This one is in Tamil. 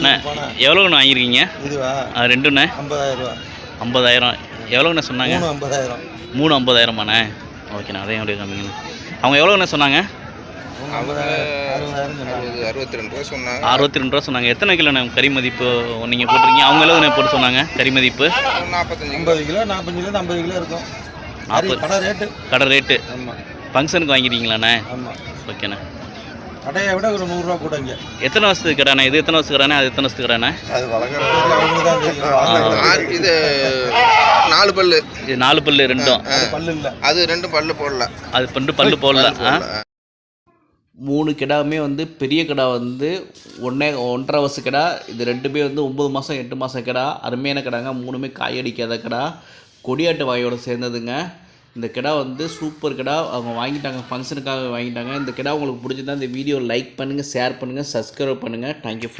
அண்ணா எவ்வளோண்ணே வாங்கியிருக்கீங்க? இதுவா? அது ரெண்டுண்ணே? ஐம்பதாயிரம் ரூபா ஐம்பதாயிரம். எவ்வளோண்ணே சொன்னாங்க? மூணு ஐம்பதாயிரம். மூணு ஐம்பதாயிரமாண்ணே? ஓகேண்ணா அதையும் அப்படியே காமிங்கண்ணே அவங்க எவ்வளோண்ணே சொன்னாங்க? அறுபத்தி ரெண்டு ரூபா சொன்னாங்க. அறுபத்தி ரெண்டு ரூபா சொன்னாங்க. எத்தனை கிலோண்ணே கறி மதிப்பு நீங்கள் போட்டிருக்கீங்க? அவங்க எவ்வளோண்ணே போட்டு சொன்னாங்க கறி மதிப்பு? நாற்பத்தஞ்சு கிலோ. ஐம்பது கிலோ ஐம்பது கிலோ இருக்கும். நாற்பது. கடை ரேட்டு. கடை ரேட்டு. ஃபங்க்ஷனுக்கு வாங்கிருக்கீங்களாண்ணே? ஓகேண்ணே. கடையை விட ஒரு நூறுரூவா கூட இங்கே எத்தனை வருஷத்துக்கு கடைண்ணே இது எத்தனை வருஷத்துக்கு அது எத்தனை வருஷத்துக்கு கடைண்ணே அது வளர்க்குறது அவங்களுக்கு தான் தெரியும். ஆறு இது நாலு பல்லு. இது நாலு பல்லு ரெண்டும். அது பல்லு இல்லை. அது ரெண்டு பல்லு போடல. அது பண்டு பல்லு போடல. ஆ. மூணு கிடாவுமே வந்து பெரிய கிடா வந்து ஒன்றே ஒன்றரை வருஷ கிடா. இது ரெண்டுமே வந்து ஒம்பது மாதம் எட்டு மாதம் கிடா. அருமையான கிடாங்க. மூணுமே காயடிக்காத கிடா. கொடியாட்டு வாயோட சேர்ந்ததுங்க. இந்த கிடா வந்து சூப்பர் கிடா. அவங்க வாங்கிட்டாங்க ஃபங்க்ஷனுக்காக வாங்கிட்டாங்க. இந்த கிடா உங்களுக்கு பிடிச்சிருந்தா இந்த வீடியோ லைக் பண்ணுங்கள் ஷேர் பண்ணுங்கள் சப்ஸ்கிரைப் பண்ணுங்கள் தேங்க்யூ ஃப்ரெண்ட்